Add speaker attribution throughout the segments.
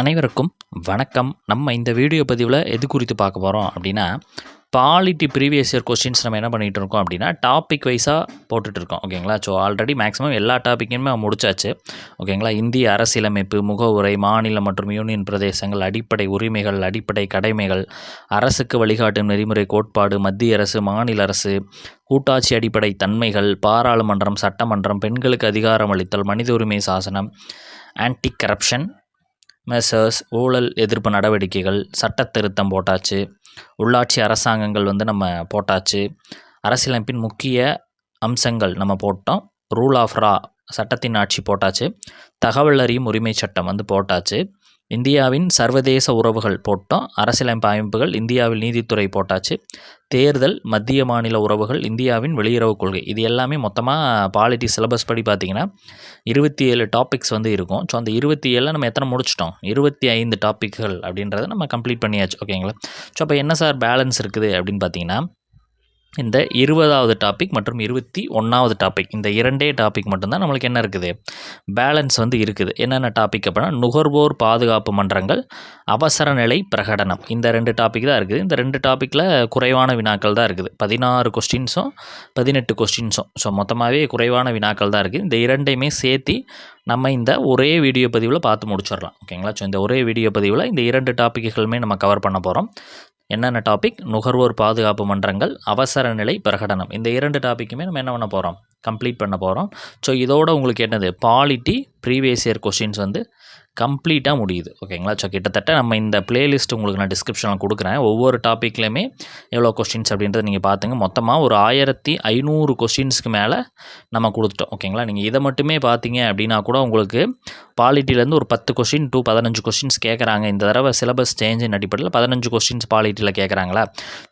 Speaker 1: அனைவருக்கும் வணக்கம். நம்ம இந்த வீடியோ பதிவில் எது குறித்து பார்க்க போகிறோம் அப்படின்னா பாலிட்டி ப்ரீவியஸ் இயர் கொஸ்டின்ஸ் நம்ம என்ன பண்ணிகிட்டு இருக்கோம் அப்படின்னா டாபிக் வைஸாக போட்டுட்டு இருக்கோம். ஓகேங்களா ஸோ ஆல்ரெடி மேக்ஸிமம் எல்லா டாப்பிக்குமே முடிச்சாச்சு. ஓகேங்களா இந்திய அரசியலமைப்பு முகவுரை மாநில மற்றும் யூனியன் பிரதேசங்கள் அடிப்படை உரிமைகள் அடிப்படை கடமைகள் அரசுக்கு வழிகாட்டும் நெறிமுறை கோட்பாடு மத்திய அரசு மாநில அரசு கூட்டாட்சி அடிப்படை தன்மைகள் பாராளுமன்றம் சட்டமன்றம் பெண்களுக்கு அதிகாரம் அளித்தல் மனித உரிமை சாசனம் ஆன்டி கரப்ஷன் மெசர்ஸ் ஊழல் எதிர்ப்பு நடவடிக்கைகள் சட்ட திருத்தம் போட்டாச்சு. உள்ளாட்சி அரசாங்கங்கள் வந்து நம்ம போட்டாச்சு. அரசியலமைப்பின் முக்கிய அம்சங்கள் நம்ம போட்டோம். ரூல் ஆஃப் ரா சட்டத்தின் ஆட்சி போட்டாச்சு. தகவல் அறியும் உரிமை சட்டம் வந்து போட்டாச்சு. இந்தியாவின் சர்வதேச உறவுகள் போட்டோம். அரசியலமைப்பு அமைப்புகள் இந்தியாவில் நீதித்துறை போட்டாச்சு. தேர்தல் மத்திய மாநில உறவுகள் இந்தியாவின் வெளியுறவு கொள்கை. இது எல்லாமே மொத்தமாக பாலிட்டி சிலபஸ் படி பார்த்திங்கன்னா இருபத்தி ஏழு டாபிக்ஸ் வந்து இருக்கும். ஸோ அந்த இருபத்தி ஏழில் நம்ம எத்தனை முடிச்சிட்டோம்? இருபத்தி ஐந்து டாப்பிக்கள் அப்படின்றத நம்ம கம்ப்ளீட் பண்ணியாச்சு. ஓகேங்களா ஸோ அப்போ என்ன சார் பேலன்ஸ் இருக்குது அப்படின்னு பார்த்தீங்கன்னா இந்த இருபதாவது டாபிக் மற்றும் இருபத்தி ஒன்றாவது டாபிக் இந்த இரண்டே டாபிக் மட்டும்தான் நம்மளுக்கு என்ன இருக்குது? பேலன்ஸ் வந்து இருக்குது. என்னென்ன டாபிக் அப்படின்னா நுகர்வோர் பாதுகாப்பு மன்றங்கள் அவசர நிலை பிரகடனம். இந்த ரெண்டு டாபிக் தான் இருக்குது. இந்த ரெண்டு டாப்பிக்கில் குறைவான வினாக்கள் தான் இருக்குது. பதினாறு கொஸ்டின்ஸும் பதினெட்டு கொஸ்டின்ஸும் ஸோ மொத்தமாகவே குறைவான வினாக்கள் தான் இருக்குது. இந்த இரண்டையுமே சேர்த்து நம்ம இந்த ஒரே வீடியோ பதிவில் பார்த்து முடிச்சிடலாம். ஓகேங்களா ஸோ இந்த ஒரே வீடியோ பதிவில் இந்த இரண்டு டாப்பிக்குகளுமே நம்ம கவர் பண்ண போகிறோம் என்னென்ன டாபிக் நுகர்வோர் பாதுகாப்பு மன்றங்கள் அவசர நிலை பிரகடனம். இந்த இரண்டு டாப்பிக்குமே நம்ம என்ன பண்ண போகிறோம் கம்ப்ளீட் பண்ண போகிறோம் ஸோ இதோட உங்களுக்கு என்னது? பாலிட்டி ப்ரீவியஸ் இயர் கொஷின்ஸ் வந்து கம்ப்ளீட்டாக முடியுது. ஓகேங்களா? ஸோ கிட்டத்தட்ட நம்ம இந்த பிளேலிஸ்ட் உங்களுக்கு நான் டிஸ்கிரிப்ஷனில் கொடுக்குறேன். ஒவ்வொரு டாப்பிக்லையுமே எவ்வளோ கொஸ்டின்ஸ் அப்படின்றத நீங்கள் பார்த்துங்க மொத்தமாக ஒரு ஆயிரத்தி ஐநூறு கொஸ்டின்ஸ்க்கு மேலே நம்ம கொடுத்துட்டோம். ஓகேங்களா? நீங்கள் இதை மட்டுமே பார்த்தீங்க அப்படின்னா கூட உங்களுக்கு பாலிட்டிலேருந்து ஒரு பத்து கொஸ்டின் டூ பதினஞ்சு கொஸ்டின்ஸ் கேட்குறாங்க இந்த தடவை சிலபஸ் சேஞ்சின் அடிப்படையில் பதினஞ்சு கொஸ்டின்ஸ் பாலிட்டியில் கேட்குறாங்களா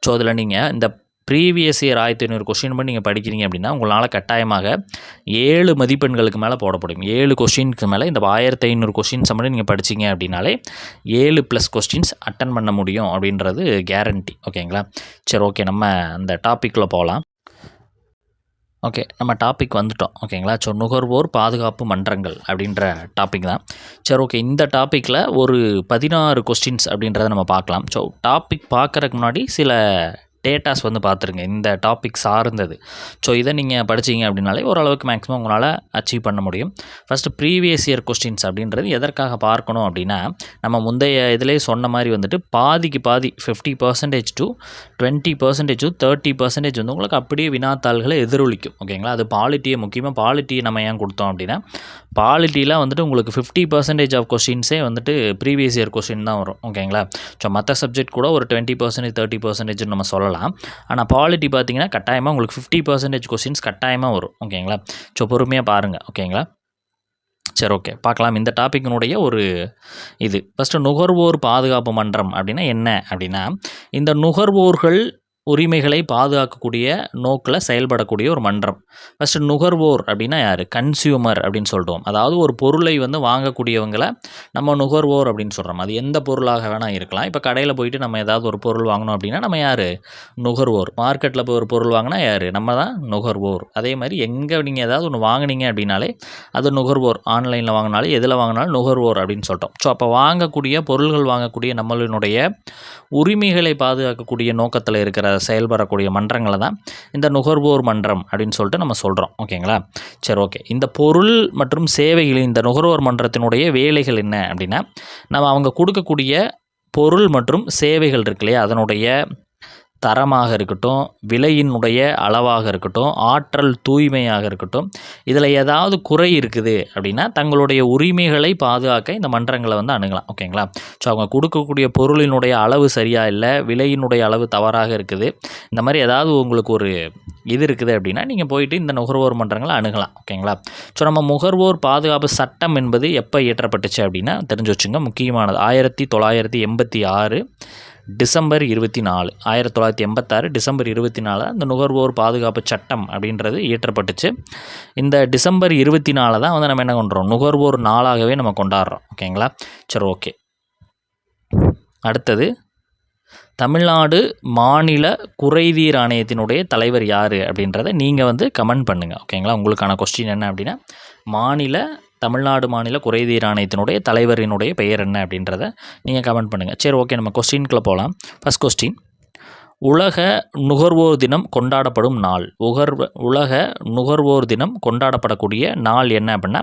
Speaker 1: ஸோ அதில் நீங்கள் இந்த ப்ரீவியஸ் இயர் ஆயிரத்தி ஐநூறு கொஷின் பண்ணி நீங்கள் படிக்கிறீங்க அப்படின்னா உங்களால் கட்டாயமாக ஏழு மதிப்பெண்களுக்கு மேலே போடப்படும் ஏழு கொஸ்டினுக்கு மேலே இந்த ஆயிரத்தி ஐநூறு கொஸ்டின்ஸை மட்டும் நீங்கள் படிச்சிங்க அப்படின்னாலே ஏழு ப்ளஸ் கொஸ்டின்ஸ் அட்டன் பண்ண முடியும் அப்படின்றது கேரண்டி ஓகேங்களா சரி ஓகே நம்ம அந்த டாப்பிக்கில் போகலாம் ஓகே நம்ம டாபிக் வந்துட்டோம். ஓகேங்களா ஸோ நுகர்வோர் பாதுகாப்பு மன்றங்கள் அப்படின்ற டாபிக் தான். சரி ஓகே இந்த டாப்பிக்கில் ஒரு பதினாறு கொஸ்டின்ஸ் அப்படின்றத நம்ம பார்க்கலாம். ஸோ டாபிக் பார்க்குறதுக்கு முன்னாடி சில டேட்டாஸ் வந்து பார்த்துருங்க இந்த டாபிக் சார்ந்தது. ஸோ இதை நீங்கள் படிச்சீங்க அப்படின்னாலே ஓரளவுக்கு மேக்ஸிமம் உங்களால் அச்சீவ் பண்ண முடியும். ஃபஸ்ட்டு ப்ரீவியஸ் இயர் கொஸ்டின்ஸ் அப்படின்றது எதற்காக பார்க்கணும் அப்படின்னா நம்ம முந்தைய இதிலே சொன்ன மாதிரி வந்துட்டு பாதிக்கு பாதி fifty percentage to twenty percentage to thirty percentage வந்து உங்களுக்கு அப்படியே வினாத்தாள்களை எதிரொலிக்கும். ஓகேங்களா அது பாலிட்டியை முக்கியமாக பாலிட்டியை நம்ம ஏன் கொடுத்தோம் அப்படின்னா பாலிட்டியில் வந்துட்டு உங்களுக்கு ஃபிஃப்டி பர்சன்டேஜ் ஆஃப் கொஸ்டின்ஸே வந்துட்டு ப்ரீவியஸ் இயர் கொஸ்டின் தான் வரும். ஓகேங்களா ஸோ மற்ற சப்ஜெக்ட் கூட ஒரு டுவெண்ட்டி பர்சன்டேஜ் தேர்ட்டி பர்சன்டேஜ் நம்ம சொல்லலாம். ஆனால் பாலிட்டி பார்த்தீங்கன்னா கட்டாயமாக உங்களுக்கு ஃபிஃப்டி பர்சன்டேஜ் கொஸ்டின்ஸ் கட்டாயமாக வரும். ஓகேங்களா ஸோ பொறுமையாக பாருங்கள் ஓகேங்களா சரி ஓகே பார்க்கலாம். இந்த டாப்பிக்கினுடைய ஒரு இது. ஃபஸ்ட்டு நுகர்வோர் பாதுகாப்பு மன்றம் அப்படின்னா என்ன அப்படின்னா இந்த நுகர்வோர்கள் உரிமைகளை பாதுகாக்கக்கூடிய நோக்கில் செயல்படக்கூடிய ஒரு மன்றம். ஃபஸ்ட்டு நுகர்வோர் அப்படின்னா யார்? கன்சியூமர் அப்படின்னு சொல்கிறோம் அதாவது ஒரு பொருளை வந்து வாங்கக்கூடியவங்களை நம்ம நுகர்வோர் அப்படின்னு சொல்கிறோம் அது எந்த பொருளாக வேணால் இருக்கலாம். இப்போ கடையில் போயிட்டு நம்ம ஏதாவது ஒரு பொருள் வாங்கணும் அப்படின்னா நம்ம யார்? நுகர்வோர். மார்க்கெட்டில் போய் ஒரு பொருள் வாங்கினா யார்? நம்ம தான் நுகர்வோர். அதே மாதிரி எங்கே நீங்கள் ஏதாவது ஒன்று வாங்கினீங்க அப்படின்னாலே அது நுகர்வோர். ஆன்லைனில் வாங்கினாலும் எதில் வாங்கினாலும் நுகர்வோர் அப்படின்னு சொல்லிட்டோம் ஸோ அப்போ வாங்கக்கூடிய பொருள்கள் வாங்கக்கூடிய நம்மளினுடைய உரிமைகளை பாதுகாக்கக்கூடிய நோக்கத்தில் இருக்கிற செயல்படக்கூடிய மன்றங்களை தான் இந்த நுகர்வோர் மன்றம் அப்படின்னு சொல்லிட்டு நம்ம சொல்கிறோம் ஓகேங்களா? சரி ஓகே. இந்த பொருள் மற்றும் சேவைகள் இந்த நுகர்வோர் மன்றத்தினுடைய வேலைகள் என்ன அப்படின்னா நம்ம அவங்க கொடுக்கக்கூடிய பொருள் மற்றும் சேவைகள் இருக்கு இல்லையா? அதனுடைய தரமாக இருக்கட்டும் விலையினுடைய அளவாக இருக்கட்டும் ஆற்றல் தூய்மையாக இருக்கட்டும் இதில் ஏதாவது குறை இருக்குது அப்படின்னா தங்களுடைய உரிமைகளை பாதுகாக்க இந்த மன்றங்களை வந்து அணுகலாம். ஓகேங்களா? ஸோ அவங்க கொடுக்கக்கூடிய பொருளினுடைய அளவு சரியாக இல்லை விலையினுடைய அளவு தவறாக இருக்குது இந்த மாதிரி ஏதாவது உங்களுக்கு ஒரு இது இருக்குது அப்படின்னா நீங்கள் போயிட்டு இந்த நுகர்வோர் மன்றங்களை அணுகலாம். ஓகேங்களா? ஸோ நம்ம நுகர்வோர் பாதுகாப்பு சட்டம் என்பது எப்போ இயற்றப்பட்டுச்சு அப்படின்னா தெரிஞ்சு வச்சுங்க முக்கியமானது ஆயிரத்தி தொள்ளாயிரத்தி எண்பத்தி ஆறு டிசம்பர் இருபத்தி நாலு ஆயிரத்தி தொள்ளாயிரத்தி எண்பத்தாறு டிசம்பர் இருபத்தி நாலு அந்த நுகர்வோர் பாதுகாப்பு சட்டம் அப்படின்றது இயற்றப்பட்டுச்சு. இந்த டிசம்பர் இருபத்தி நாலு தான் வந்து நம்ம என்ன பண்ணுறோம் நுகர்வோர் நாளாகவே நம்ம கொண்டாடுறோம். ஓகேங்களா? சரி ஓகே. அடுத்தது தமிழ்நாடு மாநில குறைதீர் ஆணையத்தினுடைய தலைவர் யார் அப்படின்றத நீங்கள் வந்து கமெண்ட் பண்ணுங்கள் ஓகேங்களா? உங்களுக்கான கொஸ்டின் என்ன அப்படின்னா மாநில தமிழ்நாடு மாநில குறைதீர் ஆணையத்தினுடைய தலைவரினுடைய பெயர் என்ன அப்படின்றத நீங்கள் கமெண்ட் பண்ணுங்கள் சரி ஓகே நம்ம கொஸ்டின்குள்ளே போகலாம் ஃபஸ்ட் கொஸ்டின் உலக நுகர்வோர் தினம் கொண்டாடப்படும் நாள். உகர் உலக நுகர்வோர் தினம் கொண்டாடப்படக்கூடிய நாள் என்ன அப்படின்னா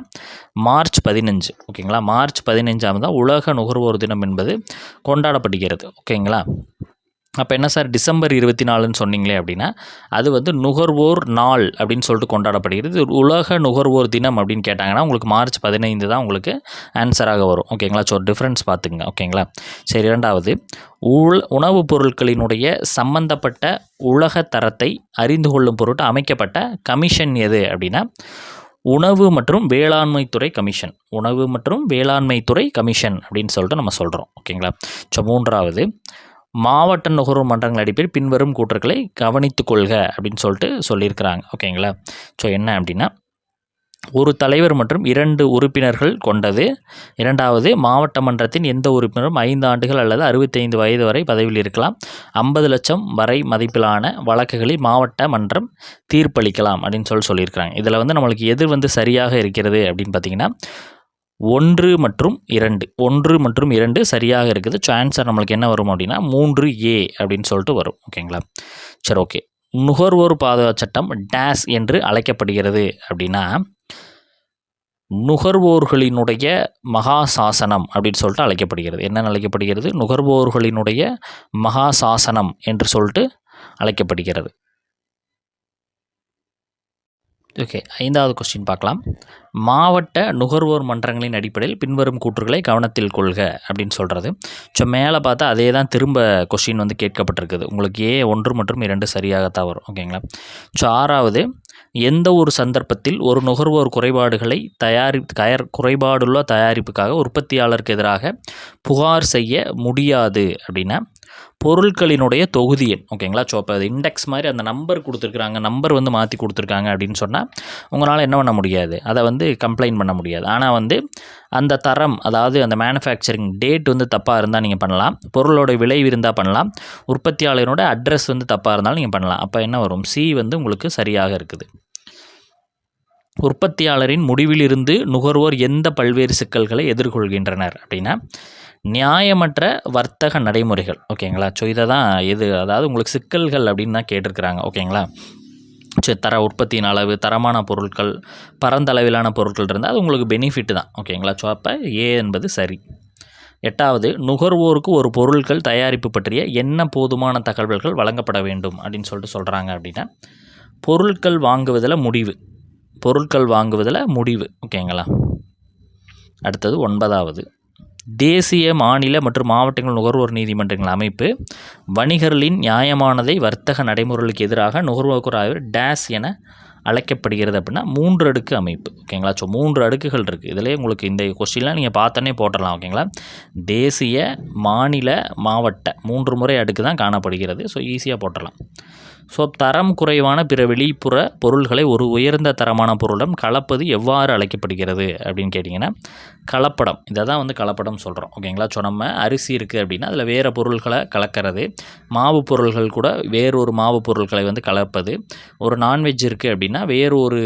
Speaker 1: மார்ச் பதினஞ்சு. ஓகேங்களா மார்ச் பதினஞ்சாம் தான் உலக நுகர்வோர் தினம் என்பது கொண்டாடப்படுகிறது. ஓகேங்களா அப்போ என்ன சார்? டிசம்பர் இருபத்தி நாலுன்னு சொன்னீங்களே அப்படின்னா அது வந்து நுகர்வோர் நாள் அப்படின்னு சொல்லிட்டு கொண்டாடப்படுகிறது. உலக நுகர்வோர் தினம் அப்படின்னு கேட்டாங்கன்னா உங்களுக்கு மார்ச் பதினைந்து தான் உங்களுக்கு ஆன்சராக வரும். ஓகேங்களா? ஸோ டிஃப்ரென்ஸ் பார்த்துங்க ஓகேங்களா? சரி இரண்டாவது. உள் உணவுப் பொருட்களினுடைய சம்பந்தப்பட்ட உலக தரத்தை அறிந்து கொள்ளும் பொருட்டு அமைக்கப்பட்ட கமிஷன் எது அப்படின்னா உணவு மற்றும் வேளாண்மைத்துறை கமிஷன் உணவு மற்றும் வேளாண்மைத்துறை கமிஷன் அப்படின்னு சொல்லிட்டு நம்ம சொல்கிறோம் ஓகேங்களா? ஸோ மூன்றாவது. மாவட்ட நுகர்வோர் மன்றங்கள் அடிப்படையில் பின்வரும் கூற்றுக்களை கவனித்துக்கொள்க அப்படின்னு சொல்லிட்டு சொல்லியிருக்கிறாங்க. ஓகேங்களா? ஸோ என்ன அப்படின்னா ஒரு தலைவர் மற்றும் இரண்டு உறுப்பினர்கள் கொண்டது. இரண்டாவது மாவட்ட மன்றத்தின் எந்த உறுப்பினரும் ஐந்து ஆண்டுகள் அல்லது அறுபத்தைந்து வயது வரை பதவியில் இருக்கலாம். ஐம்பது லட்சம் வரை மதிப்பிலான வழக்குகளில் மாவட்ட மன்றம் தீர்ப்பளிக்கலாம் அப்படின்னு சொல்லி சொல்லியிருக்கிறாங்க. இதில் வந்து நம்மளுக்கு எது வந்து சரியாக இருக்கிறது அப்படின்னு பார்த்தீங்கன்னா ஒன்று மற்றும் இரண்டு. ஒன்று மற்றும் இரண்டு சரியாக இருக்குது. ஸோ ஆன்சர் நம்மளுக்கு என்ன வரும் அப்படின்னா மூன்று ஏ அப்படின்னு சொல்லிட்டு வரும். ஓகேங்களா சரி ஓகே நுகர்வோர் பாதுகாப்பு சட்டம் டேஸ் என்று அழைக்கப்படுகிறது அப்படின்னா நுகர்வோர்களினுடைய மகா சாசனம் அப்படின்னு சொல்லிட்டு அழைக்கப்படுகிறது. என்ன அழைக்கப்படுகிறது? நுகர்வோர்களினுடைய மகா சாசனம் என்று சொல்லிட்டு அழைக்கப்படுகிறது. ஓகே ஐந்தாவது கொஸ்டின் பார்க்கலாம். மாவட்ட நுகர்வோர் மன்றங்களின் அடிப்படையில் பின்வரும் கூற்றுகளை கவனத்தில் கொள்க அப்படின்னு சொல்கிறது ஸோ மேலே பார்த்தா அதே தான் திரும்ப கொஸ்டின் வந்து கேட்கப்பட்டிருக்குது. உங்களுக்கு ஏ ஒன்று மற்றும் இரண்டு சரியாகத்தான் வரும். ஓகேங்களா ஸோ ஆறாவது எந்த ஒரு சந்தர்ப்பத்தில் ஒரு நுகர்வோர் குறைபாடுகளை தயாரி தயார் குறைபாடுள்ள தயாரிப்புக்காக உற்பத்தியாளருக்கு எதிராக புகார் செய்ய முடியாது அப்படின்னா பொருட்களினுடைய தொகுதி எண். ஓகேங்களா ஸோ அப்போ அது இண்டெக்ஸ் மாதிரி அந்த நம்பர் கொடுத்துருக்குறாங்க. நம்பர் வந்து மாற்றி கொடுத்துருக்காங்க அப்படின்னு சொன்னால் உங்களால் என்ன பண்ண முடியாது. அதை வந்து கம்ப்ளைண்ட் பண்ண முடியாது. ஆனால் வந்து அந்த தரம் அதாவது அந்த மேனுஃபேக்சரிங் டேட் வந்து தப்பாக இருந்தால் நீங்கள் பண்ணலாம். பொருளோட விலை இருந்தால் பண்ணலாம். உற்பத்தியாளரோட அட்ரஸ் வந்து தப்பாக இருந்தாலும் நீங்கள் பண்ணலாம். அப்போ என்ன வரும்? சி வந்து உங்களுக்கு சரியாக இருக்குது. உற்பத்தியாளரின் முடிவிலிருந்து நுகர்வோர் எந்த பல்வேறு சிக்கல்களை எதிர்கொள்கின்றனர் அப்படின்னா நியாயமற்ற வர்த்தக நடைமுறைகள். ஓகேங்களா? ஸோ இதை. தான் எது அதாவது உங்களுக்கு சிக்கல்கள் அப்படின்னு தான் கேட்டிருக்கிறாங்க. ஓகேங்களா? சரி தர உற்பத்தியின் அளவு தரமான பொருட்கள் பரந்தளவிலான பொருட்கள் இருந்தால் அது உங்களுக்கு பெனிஃபிட் தான். ஓகேங்களா? ஸோ அப்போ ஏ என்பது சரி. எட்டாவது நுகர்வோருக்கு ஒரு பொருட்கள் தயாரிப்பு பற்றிய என்ன போதுமான தகவல்கள் வழங்கப்பட வேண்டும் அப்படின்னு சொல்லிட்டு சொல்கிறாங்க அப்படின்னா பொருட்கள் வாங்குவதில் முடிவு. பொருட்கள் வாங்குவதில் முடிவு. ஓகேங்களா? அடுத்தது ஒன்பதாவது. தேசிய மாநில மற்றும் மாவட்டங்கள் நுகர்வோர் நீதிமன்றங்கள் அமைப்பு வணிகர்களின் நியாயமானதை வர்த்தக நடைமுறைகளுக்கு எதிராக நுகர்வோர் ஆய்வு டேஸ் என அழைக்கப்படுகிறது அப்படின்னா மூன்று அடுக்கு அமைப்பு. ஓகேங்களா ஸோ மூன்று அடுக்குகள் இருக்குது இதிலே உங்களுக்கு இந்த கொஸ்டின்லாம் நீங்கள் பார்த்தோன்னே போட்டலாம் ஓகேங்களா தேசிய மாநில மாவட்ட மூன்று முறை அடுக்கு தான் காணப்படுகிறது. ஸோ ஈஸியாக போட்டலாம் ஸோ தரம் குறைவான பிற வெளிப்புற பொருள்களை ஒரு உயர்ந்த தரமான பொருளுடன் கலப்பது எவ்வாறு அழைக்கப்படுகிறது அப்படின்னு கேட்டிங்கன்னா கலப்படம். இதை தான் வந்து கலப்படம் சொல்கிறோம் ஓகேங்களா? ஸோ நம்ம அரிசி இருக்குது அப்படின்னா அதில் வேறு பொருள்களை கலக்கிறது. மாவு பொருள்கள் கூட வேறொரு மாவு பொருட்களை வந்து கலப்பது. ஒரு நான்வெஜ் இருக்குது அப்படின்னா வேறு ஒரு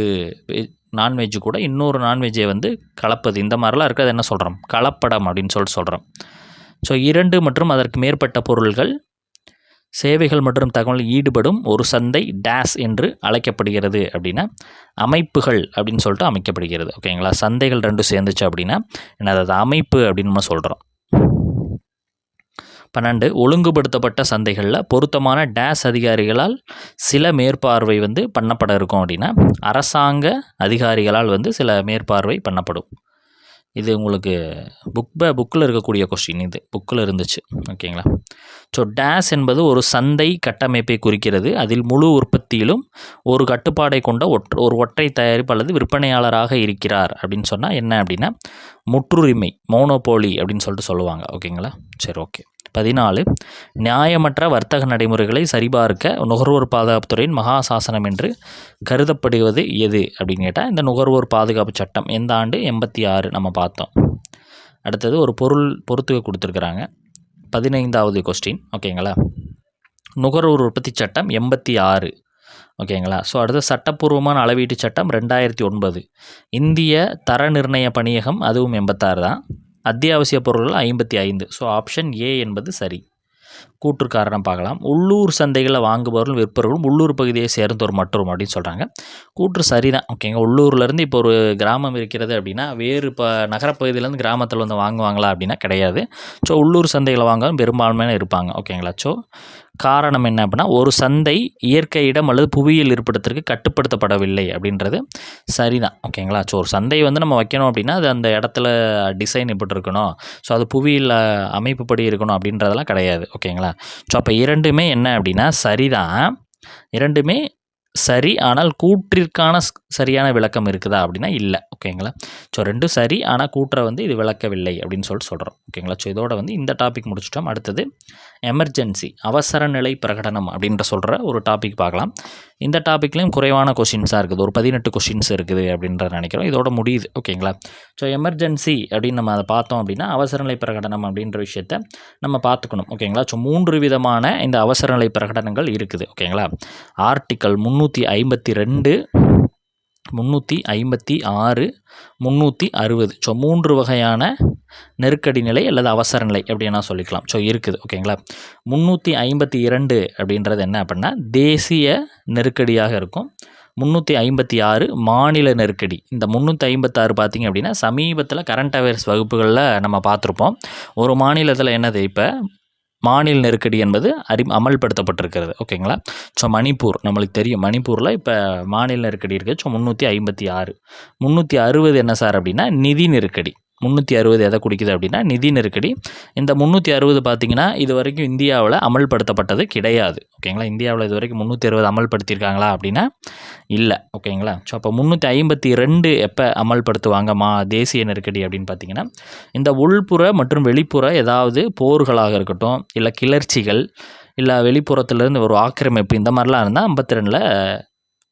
Speaker 1: நான்வெஜ் கூட இன்னொரு நான்வெஜ்ஜை வந்து கலப்பது. இந்த மாதிரிலாம் இருக்கிறது என்ன சொல்கிறோம் கலப்படம் அப்படின்னு சொல்லிட்டு சொல்கிறோம் ஸோ இரண்டு மற்றும் அதற்கு மேற்பட்ட பொருள்கள் சேவைகள் மற்றும் தகவல் ஈடுபடும் ஒரு சந்தை டேஸ் என்று அழைக்கப்படுகிறது அப்படின்னா அமைப்புகள் அப்படின்னு சொல்லிட்டு அமைக்கப்படுகிறது. ஓகேங்களா சந்தைகள் ரெண்டும் சேர்ந்துச்சு அப்படின்னா என்னது அது அமைப்பு அப்படின்னு நம்ம சொல்கிறோம் பன்னெண்டு ஒழுங்குபடுத்தப்பட்ட சந்தைகளில் பொருத்தமான டேஸ் அதிகாரிகளால் சில மேற்பார்வை வந்து பண்ணப்பட இருக்கும் அப்படின்னா அரசாங்க அதிகாரிகளால் வந்து சில மேற்பார்வை பண்ணப்படும். இது உங்களுக்கு புக் ப புக்கில் இருக்கக்கூடிய கொஸ்டின் இது. புக்கில் இருந்துச்சு. ஓகேங்களா ஸோ டேஸ் என்பது ஒரு சந்தை கட்டமைப்பை குறிக்கிறது. அதில் முழு உற்பத்தியிலும் ஒரு கட்டுப்பாடை கொண்ட ஒற்ற ஒரு ஒற்றை தயாரிப்பு அல்லது விற்பனையாளராக இருக்கிறார். அப்படின்னு சொன்னால் என்ன அப்படின்னா முற்றுரிமை மோனோபோலி அப்படின்னு சொல்லிட்டு சொல்லுவாங்க. ஓகேங்களா சரி ஓகே பதினாலு நியாயமற்ற வர்த்தக நடைமுறைகளை சரிபார்க்க நுகர்வோர் பாதுகாப்புத்துறையின் மகா சாசனம் என்று கருதப்படுவது எது அப்படின்னு கேட்டால் இந்த நுகர்வோர் பாதுகாப்பு சட்டம். எந்த ஆண்டு? எண்பத்தி ஆறு நம்ம பார்த்தோம். அடுத்தது ஒரு பொருள் பொறுத்துக கொடுத்துருக்குறாங்க. பதினைந்தாவது கொஸ்டின் ஓகேங்களா நுகர்வோர் உற்பத்தி சட்டம் எண்பத்தி ஆறு. ஓகேங்களா ஸோ அடுத்து சட்டப்பூர்வமான அளவீட்டு சட்டம் ரெண்டாயிரத்தி ஒன்பது. இந்திய தர நிர்ணய பணியகம் அதுவும் எண்பத்தாறு தான். அத்தியாவசிய பொருள்கள் ஐம்பத்தி ஐந்து. ஸோ ஆப்ஷன் ஏ என்பது சரி. கூற்று காரணம் பார்க்கலாம். உள்ளூர் சந்தைகளில் வாங்குபவர்களும் விற்பவர்களும் உள்ளூர் பகுதியை சேர்ந்தோர் மற்றும் அப்படின்னு சொல்கிறாங்க கூற்று சரிதான். ஓகேங்க உள்ளூர்லேருந்து இப்போ ஒரு கிராமம் இருக்கிறது அப்படின்னா வேறு இப்போ நகரப்பகுதியிலேருந்து கிராமத்தில் வந்து வாங்குவாங்களா அப்படின்னா கிடையாது. ஸோ உள்ளூர் சந்தைகளை வாங்க பெரும்பான்மையான இருப்பாங்க. ஓகேங்களா ஸோ காரணம் என்ன அப்படின்னா ஒரு சந்தை இயற்கை இடம் அல்லது புவியியல் இருப்பிடத்திற்கு கட்டுப்படுத்தப்படவில்லை அப்படின்றது சரிதான். ஓகேங்களா ஸோ ஒரு சந்தை வந்து நம்ம வைக்கணும் அப்படின்னா அது அந்த இடத்துல டிசைன் இப்படி இருக்கணும். ஸோ அது புவியியல் அமைப்புப்படி இருக்கணும் அப்படின்றதெல்லாம் கிடையாது. ஓகே ஓகேங்களா? ஸோ அப்போ இரண்டுமே என்ன அப்படின்னா சரிதான். இரண்டுமே சரி ஆனால் கூற்றிற்கான சரியான விளக்கம் இருக்குதா அப்படின்னா இல்லை ஓகேங்களா? ஸோ ரெண்டும் சரி ஆனால் கூட்டுற வந்து இது விளக்கவில்லை அப்படின்னு சொல்லிட்டு சொல்கிறோம் ஓகேங்களா? ஸோ இதோட வந்து இந்த டாபிக் முடிச்சிட்டோம். அடுத்தது எமர்ஜென்சி அவசர நிலை பிரகடனம் அப்படின்ற சொல்கிற ஒரு டாபிக் பார்க்கலாம். இந்த டாப்பிக்லேயும் குறைவான கொஷின்ஸாக இருக்குது ஒரு பதினெட்டு கொஷின்ஸ் இருக்குது அப்படின்றத நினைக்கிறோம். இதோட முடியுது ஓகேங்களா? ஸோ எமர்ஜென்சி அப்படின்னு நம்ம அதை பார்த்தோம் அப்படின்னா அவசர நிலை பிரகடனம் அப்படின்ற விஷயத்த நம்ம பார்த்துக்கணும் ஓகேங்களா? ஸோ மூன்று விதமான இந்த அவசர நிலை பிரகடனங்கள் இருக்குது ஓகேங்களா? ஆர்டிக்கல் முந்நூற்றி ஐம்பத்தி ரெண்டு முந்நூற்றி ஐம்பத்தி ஆறு முந்நூற்றி அறுபது. ஸோ மூன்று வகையான நெருக்கடி நிலை அல்லது அவசர நிலை அப்படின்னா சொல்லிக்கலாம். ஸோ இருக்குது. ஓகேங்களா முந்நூற்றி ஐம்பத்தி இரண்டு அப்படின்றது என்ன அப்படின்னா தேசிய நெருக்கடியாக இருக்கும். முந்நூற்றி ஐம்பத்தி ஆறு மாநில நெருக்கடி. இந்த முந்நூற்றி ஐம்பத்தாறு பார்த்திங்க அப்படின்னா சமீபத்தில் கரண்ட் அஃபேர்ஸ் வகுப்புகளில் நம்ம பார்த்துருப்போம். ஒரு மாநிலத்தில் என்னது இப்போ? மாநில நெருக்கடி என்பது அறி அமல்படுத்தப்பட்டிருக்கிறது. ஓகேங்களா? ஸோ மணிப்பூர் நம்மளுக்கு தெரியும். மணிப்பூரில் இப்போ மாநில நெருக்கடி இருக்குது ஸோ முந்நூற்றி ஐம்பத்தி ஆறு. முந்நூற்றி அறுபது என்ன சார் அப்படின்னா நிதி நெருக்கடி. முந்நூற்றி அறுபது எதை குடிக்குது அப்படின்னா நிதி நெருக்கடி. இந்த முந்நூற்றி அறுபது பார்த்தீங்கன்னா இது வரைக்கும் இந்தியாவில் அமல்படுத்தப்பட்டது கிடையாது. ஓகேங்களா இந்தியாவில் இது வரைக்கும் முந்நூற்றி அறுபது அமல்படுத்தியிருக்காங்களா அப்படின்னா இல்லை. ஓகேங்களா ஸோ அப்போ முந்நூற்றி ஐம்பத்தி ரெண்டு எப்போ அமல்படுத்துவாங்க? மா தேசிய நெருக்கடி அப்படின்னு பார்த்தீங்கன்னா இந்த உள்புற மற்றும் வெளிப்புற ஏதாவது போர்களாக இருக்கட்டும் இல்லை கிளர்ச்சிகள் இல்லை வெளிப்புறத்துலேருந்து ஒரு ஆக்கிரமிப்பு இந்த மாதிரிலாம் இருந்தால் ஐம்பத்தி ரெண்டில்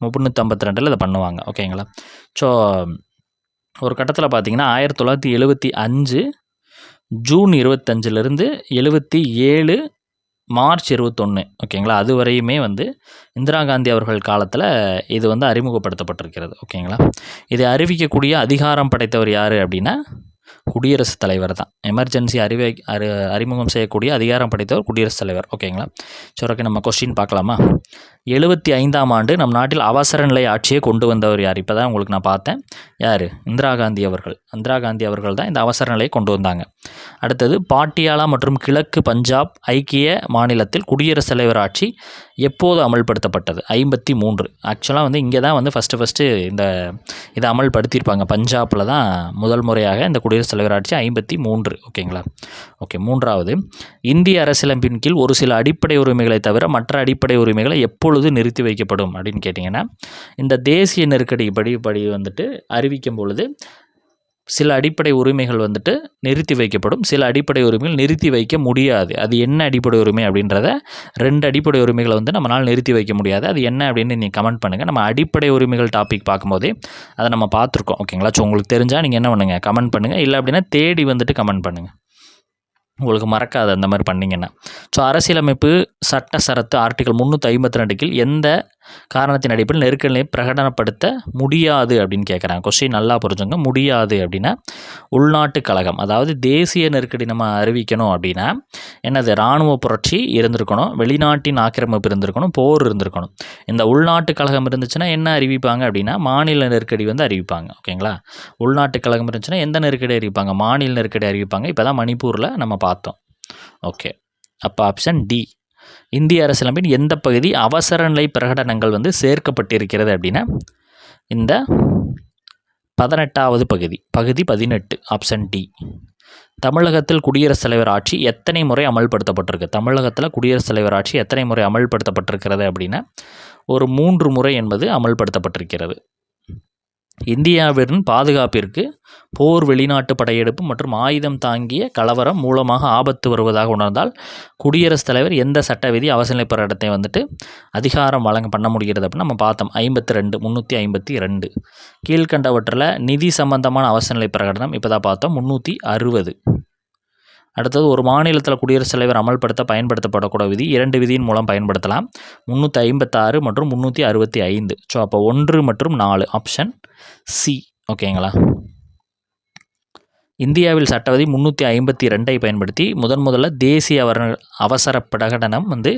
Speaker 1: முந்நூற்றி ஐம்பத்தி ரெண்டில் இதை பண்ணுவாங்க. ஓகேங்களா ஸோ ஒரு கட்டத்தில் பார்த்திங்கன்னா ஆயிரத்தி தொள்ளாயிரத்தி எழுபத்தி அஞ்சு ஜூன் இருபத்தஞ்சிலிருந்து எழுபத்தி ஏழு மார்ச் இருபத்தொன்று ஓகேங்களா? அது வரையுமே வந்து இந்திரா காந்தி அவர்கள் காலத்தில் இது வந்து அறிமுகப்படுத்தப்பட்டிருக்கிறது ஓகேங்களா? இதை அறிவிக்கக்கூடிய அதிகாரம் படைத்தவர் யார் அப்படின்னா குடியரசுத் தலைவர் தான். எமர்ஜென்சி அறிவை அறி அறிமுகம் செய்யக்கூடிய அதிகாரம் படைத்தவர் குடியரசுத் தலைவர். ஓகேங்களா சரி ஓகே நம்ம கொஸ்டின் பார்க்கலாமா? எழுபத்தி ஐந்தாம் ஆண்டு நம் நாட்டில் அவசர நிலை ஆட்சியை கொண்டு வந்தவர் யார்? இப்போ தான் உங்களுக்கு நான் பார்த்தேன். யார்? இந்திரா காந்தி அவர்கள். இந்திரா காந்தி அவர்கள் தான் இந்த அவசர நிலையை கொண்டு வந்தாங்க. அடுத்தது பாட்டியாலா மற்றும் கிழக்கு பஞ்சாப் ஐக்கிய மாநிலத்தில் குடியரசுத் தலைவர் ஆட்சி எப்போது அமல்படுத்தப்பட்டது? ஐம்பத்தி மூன்று. ஆக்சுவலாக வந்து இங்கே தான் வந்து ஃபஸ்ட்டு ஃபஸ்ட்டு இந்த இதை அமல்படுத்தியிருப்பாங்க. பஞ்சாபில் தான் முதல் முறையாக இந்த குடியரசுத் தலைவர் ஆட்சி ஐம்பத்தி மூன்று. ஓகேங்களா? ஓகே மூன்றாவது. இந்திய அரசியலமைப்பின் கீழ் ஒரு சில அடிப்படை உரிமைகளை தவிர மற்ற அடிப்படை உரிமைகளை எப்பொழுது நிறுத்தி வைக்கப்படும் அப்படின்னு கேட்டிங்கன்னா இந்த தேசிய நெருக்கடி படி படி வந்துட்டு அறிவிக்கும் பொழுது சில அடிப்படை உரிமைகள் வந்துட்டு நிறுத்தி வைக்கப்படும். சில அடிப்படை உரிமைகள் நிறுத்தி வைக்க முடியாது. அது என்ன அடிப்படை உரிமை அப்படின்றத ரெண்டு அடிப்படை உரிமைகளை வந்து நம்மளால் நிறுத்தி வைக்க முடியாது. அது என்ன அப்படின்னு நீங்கள் கமெண்ட் பண்ணுங்கள் நம்ம அடிப்படை உரிமைகள் டாபிக் பார்க்கும்போதே அதை நம்ம பார்த்துருக்கோம். ஓகேங்களா? ஸோ உங்களுக்கு தெரிஞ்சால் நீங்கள் என்ன பண்ணுங்கள் கமெண்ட் பண்ணுங்கள் இல்லை அப்படின்னா தேடி வந்துட்டு கமெண்ட் பண்ணுங்கள் உங்களுக்கு மறக்காது அந்த மாதிரி பண்ணிங்கன்னா. ஸோ அரசியலமைப்பு சட்ட சரத்து ஆர்டிகல் முந்நூற்றி ஐம்பத்தி ரெண்டு கீழ் எந்த காரணத்தின் அடிப்படையில் நெருக்கடியை பிரகடனப்படுத்த முடியாது அப்படின்னு கேட்குறாங்க கொஸ்டின் நல்லா புரிஞ்சுங்க. முடியாது அப்படின்னா உள்நாட்டு கழகம் அதாவது தேசிய நெருக்கடி நம்ம அறிவிக்கணும் அப்படின்னா என்னது? இராணுவ புரட்சி இருந்திருக்கணும் வெளிநாட்டின் ஆக்கிரமிப்பு இருந்திருக்கணும் போர் இருந்திருக்கணும். இந்த உள்நாட்டு கழகம் இருந்துச்சுன்னா என்ன அறிவிப்பாங்க அப்படின்னா மாநில நெருக்கடி வந்து அறிவிப்பாங்க. ஓகேங்களா உள்நாட்டு கழகம் இருந்துச்சுன்னா எந்த நெருக்கடி அறிவிப்பாங்க? மாநில நெருக்கடி அறிவிப்பாங்க. இப்போ தான் மணிப்பூரில் நம்ம பார்த்தோம். ஓகே அப்போ ஆப்ஷன் டி இந்திய அரசியலமைப்பின் எந்த பகுதி அவசர நிலை பிரகடனங்கள் வந்து சேர்க்கப்பட்டிருக்கிறது அப்படின்னா இந்த பதினெட்டாவது பகுதி பகுதி பதினெட்டு ஆப்ஷன் டி தமிழகத்தில் குடியரசுத் தலைவர் ஆட்சி எத்தனை முறை அமல்படுத்தப்பட்டிருக்கு? தமிழகத்தில் குடியரசுத் தலைவர் ஆட்சி எத்தனை முறை அமல்படுத்தப்பட்டிருக்கிறது அப்படின்னா ஒரு மூன்று முறை என்பது அமல்படுத்தப்பட்டிருக்கிறது. இந்தியாவின் பாதுகாப்பிற்கு போர் வெளிநாட்டு படையெடுப்பு மற்றும் ஆயுதம் தாங்கிய கலவரம் மூலமாக ஆபத்து வருவதாக உணர்ந்தால் குடியரசுத் தலைவர் எந்த சட்ட விதி அவசரநிலை பிரகடனத்தை வந்துட்டு அதிகாரம் வழங்க பண்ண முடிகிறது அப்படின்னு நம்ம பார்த்தோம். ஐம்பத்தி ரெண்டு முந்நூற்றி ஐம்பத்தி ரெண்டு. கீழ்கண்டவற்றில் நிதி சம்பந்தமான அவசரநிலை பிரகடனம் இப்போ தான் பார்த்தோம். முந்நூற்றி அறுபது. அடுத்தது ஒரு மாநிலத்தில் குடியரசுத் தலைவர் அமல்படுத்த பயன்படுத்தப்படக்கூடிய விதி இரண்டு விதியின் மூலம் பயன்படுத்தலாம். முந்நூற்றி ஐம்பத்தாறு மற்றும் முந்நூற்றி அறுபத்தி ஐந்து. ஸோ அப்போ ஒன்று மற்றும் நாலு ஆப்ஷன் சி ஓகேங்களா இந்தியாவில் சட்டவதி முந்நூற்றி ஐம்பத்தி ரெண்டை பயன்படுத்தி முதன் முதல்ல தேசிய அவர் அவசர பிரகடனம் வந்து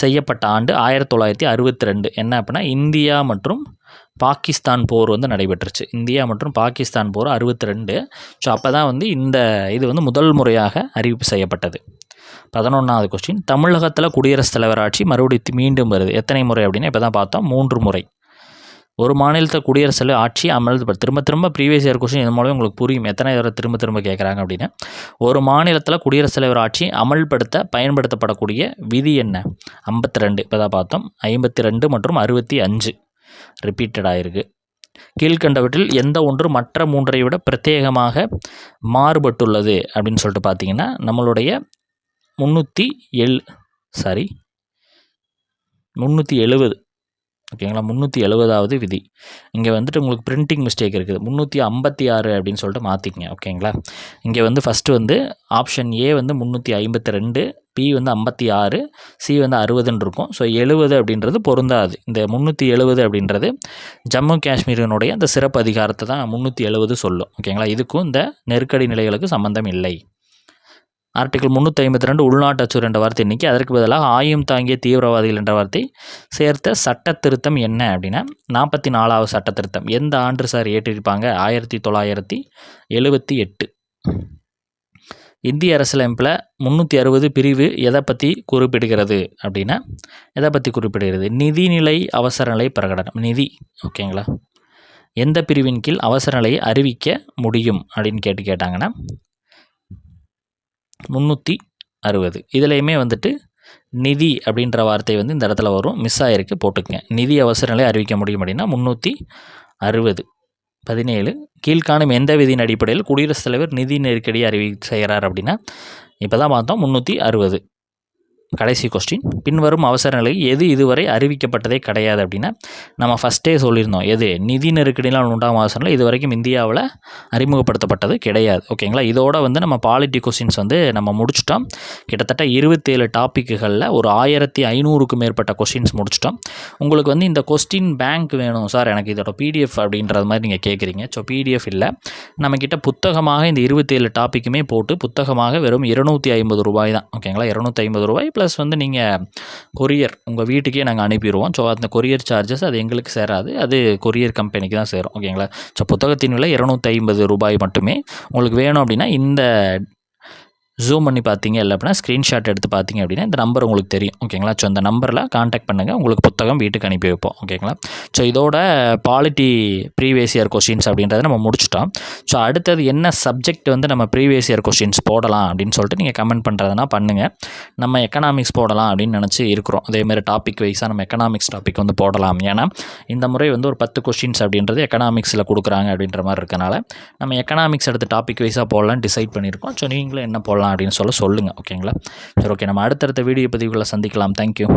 Speaker 1: செய்யப்பட்ட ஆண்டு ஆயிரத்தி தொள்ளாயிரத்தி அறுபத்தி ரெண்டு. என்ன அப்படின்னா இந்தியா மற்றும் பாகிஸ்தான் போர் வந்து நடைபெற்றுச்சு. இந்தியா மற்றும் பாகிஸ்தான் போர் அறுபத்தி ரெண்டு ஸோ அப்போ தான் வந்து இந்த இது வந்து முதல் முறையாக அறிவிப்பு செய்யப்பட்டது. பதினொன்றாவது கொஸ்டின் தமிழகத்தில் குடியரசுத் தலைவர் ஆட்சி மறுபடியும் மீண்டும் வருது. எத்தனை முறை அப்படின்னா இப்போ தான் பார்த்தோம். மூன்று முறை. ஒரு மாநிலத்தில் குடியரசு தலைவர் ஆட்சி அமல் திரும்ப திரும்ப ப்ரீவியஸ் இயர் கொஸ்டின் இது மூலம் உங்களுக்கு புரியும். எத்தனை தடவை திரும்ப திரும்ப கேட்குறாங்க அப்படின்னு. ஒரு மாநிலத்தில் குடியரசுத் தலைவர் ஆட்சி அமல்படுத்த பயன்படுத்தப்படக்கூடிய விதி என்ன? ஐம்பத்தி ரெண்டு இப்போ தான் பார்த்தோம். ஐம்பத்தி ரெண்டு மற்றும் அறுபத்தி அஞ்சு. ரிப்பீட்டட் ஆயிருக்கு. கீழ்கண்டவற்றில் எந்த ஒன்று மற்ற மூன்றை விட பிரத்யேகமாக மாறுபட்டுள்ளது அப்படின்னு சொல்லிட்டு பார்த்தீங்கன்னா நம்மளுடைய முந்நூற்றி எல் சாரி முந்நூற்றி எழுபது ஓகேங்களா? முந்நூற்றி எழுபதாவது விதி. இங்கே வந்துட்டு உங்களுக்கு பிரிண்டிங் மிஸ்டேக் இருக்குது. முந்நூற்றி ஐம்பத்தி ஆறு அப்படின்னு சொல்லிட்டு மாற்றிக்கங்க ஓகேங்களா? இங்கே வந்து ஃபஸ்ட்டு வந்து ஆப்ஷன் ஏ வந்து முந்நூற்றி ஐம்பத்தி ரெண்டு பி வந்து ஐம்பத்தி ஆறு சி வந்து அறுபதுன்னு இருக்கும். ஸோ எழுபது அப்படின்றது பொருந்தாது. இந்த முந்நூற்றி எழுபது அப்படின்றது ஜம்மு காஷ்மீரினுடைய அந்த சிறப்பு அதிகாரத்தை தான் முந்நூற்றி எழுபது சொல்லும் ஓகேங்களா? இதுக்கும் இந்த நெருக்கடி நிலைகளுக்கு சம்மந்தம் இல்லை. ஆர்டிகல் முந்நூற்றி ஐம்பத்தி ரெண்டு உள்நாட்டு அச்சுறு என்ற வார்த்தை இன்றைக்கி அதற்கு பதிலாக ஆயும் தாங்கிய தீவிரவாதிகள் என்ற வார்த்தை. சேர்த்த சட்ட திருத்தம் என்ன அப்படின்னா நாற்பத்தி நாலாவது சட்ட திருத்தம் எந்த ஆண்டு சார் ஏற்றிருப்பாங்க? ஆயிரத்தி தொள்ளாயிரத்தி எழுபத்தி எட்டு. இந்திய அரசியலமைப்பில் முந்நூற்றி அறுபது பிரிவு எதை பற்றி குறிப்பிடுகிறது அப்படின்னா எதை பற்றி குறிப்பிடுகிறது? நிதிநிலை அவசர நிலை பிரகடனம். நிதி ஓகேங்களா? எந்த பிரிவின் கீழ் அவசர நிலையை அறிவிக்க முடியும் அப்படின்னு கேட்டு கேட்டாங்கன்னா முந்நூற்றி அறுபது. இதுலேயுமே வந்துட்டு நிதி அப்படின்ற வார்த்தை வந்து இந்த இடத்துல வரும். மிஸ் ஆகிருக்கு போட்டுக்கங்க. நிதி அவசர நிலை அறிவிக்க முடியும் அப்படின்னா முந்நூற்றி அறுபது. பதினேழு கீழ்காணும் எந்த விதியின் அடிப்படையில் குடியரசுத் தலைவர் நிதி நெருக்கடியை அறிவி செய்கிறார் அப்படின்னா இப்போ தான் பார்த்தோம் முந்நூற்றி அறுபது. கடைசி கொஸ்டின் பின்வரும் அவசர நிலை எது இதுவரை அறிவிக்கப்பட்டதே கிடையாது அப்படின்னா நம்ம ஃபஸ்ட்டே சொல்லியிருந்தோம். எது? நிதி நெருக்கடினால் உண்டாகும் அவசர நிலை இது வரைக்கும் இந்தியாவில் அறிமுகப்படுத்தப்பட்டது கிடையாது. ஓகேங்களா இதோட வந்து நம்ம பாலிட்டி கொஸ்டின்ஸ் வந்து நம்ம முடிச்சிட்டோம். கிட்டத்தட்ட இருபத்தேழு டாப்பிக்குகளில் ஒரு ஆயிரத்தி ஐநூறுக்கும் மேற்பட்ட கொஸ்டின்ஸ் முடிச்சிட்டோம். உங்களுக்கு வந்து இந்த கொஸ்டின் பேங்க் வேணும் சார் எனக்கு இதோட பிடிஎஃப் அப்படின்றது மாதிரி நீங்கள் கேட்குறீங்க. ஸோ பிடிஎஃப் இல்லை. நம்மக்கிட்ட புத்தகமாக இந்த இருபத்தேழு டாப்பிக்குமே போட்டு புத்தகமாக வெறும் இருநூற்றி ஐம்பது ரூபாய் தான். ஓகேங்களா இரநூத்தி ஐம்பது ரூபாய். ப்ளஸ் வந்து நீங்கள் கொரியர் உங்கள் வீட்டுக்கே நாங்கள் அனுப்பிடுவோம். ஸோ அந்த கொரியர் சார்ஜஸ் அது எங்களுக்கு சேராது. அது கொரியர் கம்பெனிக்கு தான் சேரும். ஓகேங்களா ஸோ புத்தகத்தின் விலை இரநூத்தி ஐம்பது ரூபாய் மட்டுமே. உங்களுக்கு வேணும் அப்படின்னா இந்த ஜூம் பண்ணி பார்த்தீங்க இல்லை அப்படின்னா ஸ்க்ரீன்ஷாட் எடுத்து பார்த்தீங்க அப்படின்னா இந்த நம்பர் உங்களுக்கு தெரியும். ஓகேங்களா ஸோ இந்த நம்பரில் காண்டாக்ட் பண்ணுங்கள் உங்களுக்கு புத்தகம் வீட்டுக்கு அனுப்பி வைப்போம். ஓகேங்களா ஸோ இதோட பாலிட்டி ப்ரீவியஸ் இயர் கொஷின்ஸ் அப்படின்றத நம்ம முடிச்சிட்டோம். ஸோ அடுத்தது என்ன சப்ஜெக்ட் வந்து நம்ம ப்ரீவியஸ் இயர் கொஷின்ஸ் போடலாம் அப்படின்னு சொல்லிட்டு நீங்கள் கமெண்ட் பண்ணுறதுனா பண்ணுங்கள் நம்ம எக்கனாமிக்ஸ் போடலாம் அப்படின்னு நினச்சி இருக்கிறோம். அதேமாதிரி டாபிக் வைஸாக நம்ம எக்கனாமிக்ஸ் டாபிக் வந்து போடலாம். ஏன்னா இந்த முறை வந்து ஒரு பத்து கொஷின்ஸ் அப்படின்றது எக்கனாமிக்ஸில் கொடுக்குறாங்க அப்படின்ற மாதிரி இருக்கனால நம்ம எக்கனாமிக்ஸ் எடுத்து டாபிக் வைஸாக போடலாம் டிசைட் பண்ணியிருக்கோம். ஸோ நீங்களும் என்ன போடலாம் அப்படின்னு சொல்ல சொல்லுங்கள் ஓகேங்களா சரி ஓகே நம்ம அடுத்தடுத்த வீடியோ பதிவுகளை சந்திக்கலாம். தேங்க்யூ